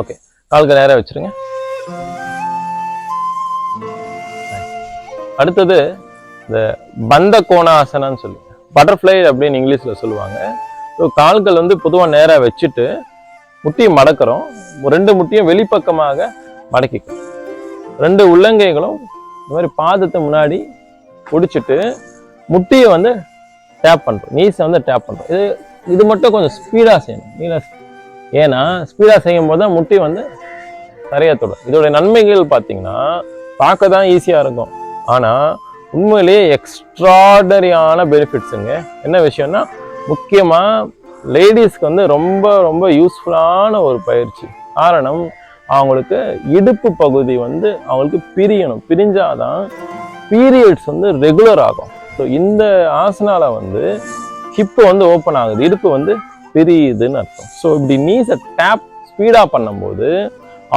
Okay கால்கள் நேராக வச்சிருங்க. அடுத்தது இந்த பந்த கோணாசனான்னு சொல்லி பட்டர்ஃப்ளை அப்படின்னு இங்கிலீஷில் சொல்லுவாங்க. ஸோ கால்கள் வந்து பொதுவாக நேராக வச்சுட்டு முட்டியை மடக்கிறோம். ரெண்டு முட்டியும் வெளிப்பக்கமாக மடக்கிக்கும். ரெண்டு உள்ளங்கைகளும் இந்த மாதிரி பாதத்தை முன்னாடி பிடிச்சிட்டு முட்டியை வந்து டேப் பண்ணுறோம் நீஸை வந்து டேப் பண்ணுறோம் இது இது மட்டும் கொஞ்சம் ஸ்பீடாக செய்யணும். நீல ஏன்னா ஸ்பீடாக செய்யும் போது தான் முட்டி வந்து சரியாக தொடும். இதோடைய நன்மைகள் பார்த்தீங்கன்னா பார்க்க தான் ஈஸியாக இருக்கும். ஆனால் உண்மையிலேயே எக்ஸ்ட்ராடரியான பெனிஃபிட்ஸுங்க என்ன விஷயம்னா முக்கியமாக லேடிஸ்க்கு வந்து ரொம்ப ரொம்ப யூஸ்ஃபுல்லான ஒரு பயிற்சி. காரணம் அவங்களுக்கு இடுப்பு பகுதி வந்து அவங்களுக்கு பிரியணும். பிரிஞ்சாதான் பீரியட்ஸ் வந்து ரெகுலர் ஆகும். ஸோ இந்த ஆசனால வந்து ஹிப்பு வந்து ஓப்பன் ஆகுது. இடுப்பு வந்து பிரியுதுன்னு அர்த்தம். ஸோ இப்படி நீஸை டேப் ஸ்பீடாக பண்ணும்போது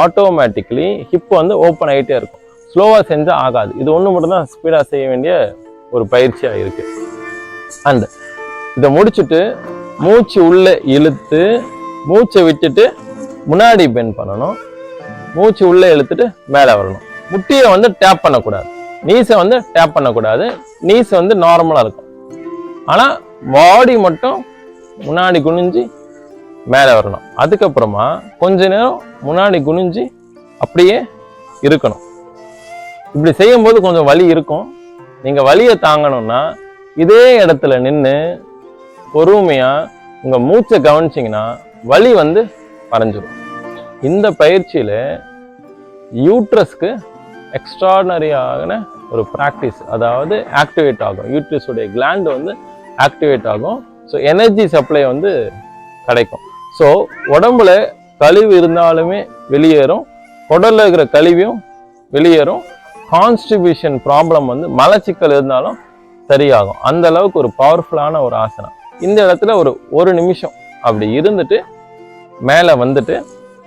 ஆட்டோமேட்டிக்கலி ஹிப் வந்து ஓப்பன் ஆகிட்டே இருக்கும். ஸ்லோவாக செஞ்சால் ஆகாது. இது ஒன்று மட்டும்தான் ஸ்பீடாக செய்ய வேண்டிய ஒரு பயிற்சியாக இருக்குது அண்ட் இதை முடிச்சுட்டு மூச்சு உள்ளே இழுத்து மூச்சை விட்டுட்டு முன்னாடி பெண்ட் பண்ணணும். மூச்சு உள்ளே இழுத்துட்டு மேலே வரணும். முட்டியை வந்து டேப் பண்ணக்கூடாது. நீஸை வந்து டேப் பண்ணக்கூடாது. நீஸ் வந்து நார்மலாக இருக்கும். ஆனால் பாடி மட்டும் முன்னாடி குனிஞ்சு மேலே வரணும். அதுக்கப்புறமா கொஞ்ச நேரம் முன்னாடி குனிஞ்சு அப்படியே இருக்கணும். இப்படி செய்யும்போது கொஞ்சம் வலி இருக்கும். நீங்கள் வலியை தாங்கணும்னா இதே இடத்துல நின்று பொறுமையாக உங்கள் மூச்சை கவனிச்சிங்கன்னா வலி வந்து வரைஞ்சிடும் இந்த பயிற்சியில் யூட்ரஸ்க்கு எக்ஸ்ட்ராடனரியான ஒரு ப்ராக்டிஸ் அதாவது ஆக்டிவேட் ஆகும். யூட்ரஸுடைய கிளாண்ட் வந்து ஆக்டிவேட் ஆகும். ஸோ எனர்ஜி சப்ளை வந்து கிடைக்கும். ஸோ உடம்புல கழிவு இருந்தாலுமே வெளியேறும். உடலில் இருக்கிற கழிவையும் வெளியேறும். கான்ஸ்டிபியூஷன் ப்ராப்ளம் வந்து மலச்சிக்கல் இருந்தாலும் சரியாகும். அந்த அளவுக்கு ஒரு பவர்ஃபுல்லான ஒரு ஆசனம். இந்த இடத்துல ஒரு ஒரு நிமிஷம் அப்படி இருந்துட்டு மேலே வந்துட்டு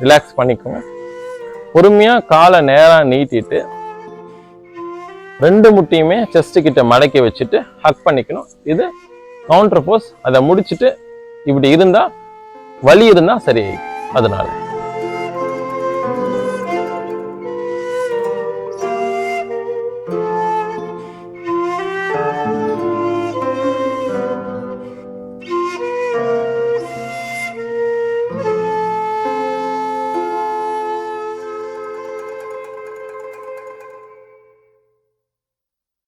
ரிலாக்ஸ் பண்ணிக்கோங்க. பொறுமையாக காலை நேராக நீட்டிட்டு ரெண்டு முட்டியுமே செஸ்ட் கிட்ட மடக்கி வச்சுட்டு ஹக் பண்ணிக்கணும். இது கவுண்டர் போஸ் அதை முடிச்சுட்டு இப்படி இருந்தால் வலி இருந்தால் சரியாயிடும் அதனால.